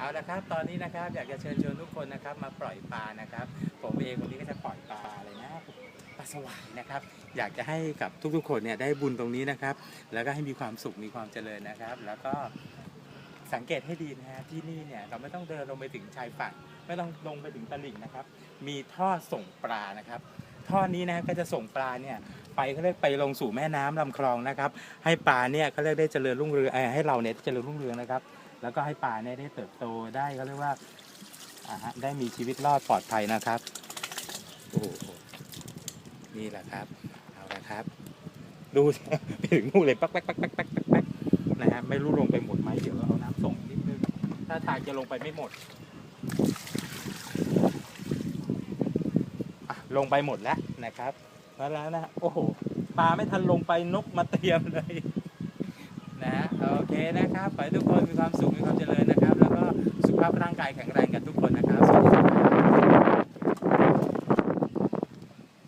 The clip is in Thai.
เอาละครับ ตอนนี้นะครับอยากจะเชิญชวนทุกคนนะครับ มาปล่อยปลานะครับ ผมเองวันนี้ก็จะปล่อยปลาอะไรนะปลาสวายนะครับ อยากจะให้กับทุกๆคนเนี่ยได้บุญตรงนี้นะครับ แล้วก็ให้มีความสุขมีความเจริญนะครับ แล้วก็สังเกตให้ดีนะฮะที่นี่เนี่ยเราไม่ต้องเดินลงไปถึงชายฝั่งไม่ต้องลงไปถึงตลิ่งนะครับ มีท่อส่งปลานะครับ ท่อนี้นะก็จะส่งปลาเนี่ยไปเขาเรียกไปลงสู่แม่น้ำลำคลองนะครับ ให้ปลาเนี่ยเขาเรียกได้เจริญรุ่งเรืองให้เราเนี่ยเจริญรุ่งเรืองนะครับ แล้วก็ให้ปลาเนี่ยได้เติบโตได้เขาเรียกว่าอ่าฮะได้มีชีวิตรอดปลอดภัยนะครับโอ้โหนี่แหละครับ เอาละครับ ดูไปถึงนู่นเลยปักปักปักปักปักปักปักนะฮะไม่รู้ลงไปหมดไหมเดี๋ยวเราเอาน้ำส่งนิดนึงถ้าทางจะลงไปไม่หมดอะลงไปหมดแล้วนะครับแล้วแล้วนะโอ้โหปลาไม่ทันลงไปนกมาเตรียมเลย เคนะครับ ขอให้ทุกคนมีความสุข มีความเจริญนะครับ แล้วก็สุขภาพร่างกายแข็งแรงกันทุกคนนะครับ